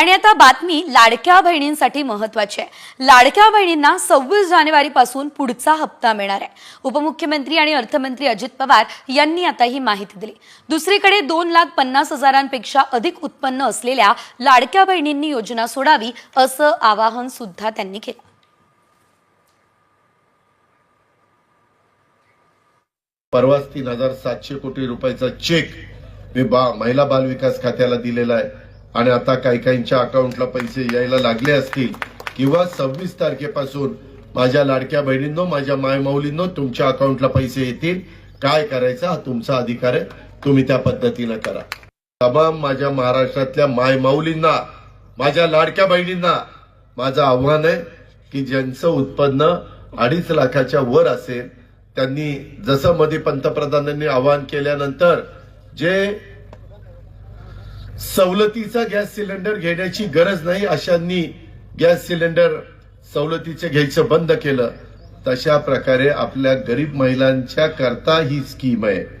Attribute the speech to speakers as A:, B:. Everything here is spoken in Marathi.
A: आणि आता बातमी लाडक्या बहिणींसाठी महत्वाची आहे. लाडक्या बहिणींना सव्वीस जानेवारी पासून पुढचा हप्ता मिळणार आहे. उपमुख्यमंत्री आणि अर्थमंत्री अजित पवार यांनी आता ही माहिती दिली. दुसरीकडे दोन लाख पन्नास हजारांपेक्षा अधिक उत्पन्न असलेल्या लाडक्या बहिणींनी योजना सोडावी असं आवाहन सुद्धा त्यांनी केलं.
B: परवाच तीन हजार सातशे कोटी रुपयाचा चेक मी बा महिला बाल विकास खात्याला दिलेला आहे. आणि आता काही काहींच्या अकाउंटला पैसे यायला लागले असतील किंवा सव्वीस तारखेपासून माझ्या लाडक्या बहिणींनो माझ्या मायमाऊलींनो तुमच्या अकाउंटला पैसे येतील. काय करायचं हा तुमचा अधिकार आहे. तुम्ही त्या पद्धतीनं करा. तमाम माझ्या महाराष्ट्रातल्या मायमाऊलींना माझ्या लाडक्या बहिणींना माझं आव्हान आहे की ज्यांचं उत्पन्न अडीच लाखाच्या वर असेल त्यांनी जसं मध्ये पंतप्रधानांनी आवाहन केल्यानंतर जे सवलतीचा गॅस सिलेंडर घेण्याची गरज नाही अशांनी गॅस सिलेंडर सवलतीचे घ्यायचं बंद केलं. तशा प्रकारे आपल्या गरीब महिलांच्या करता ही स्कीम आहे.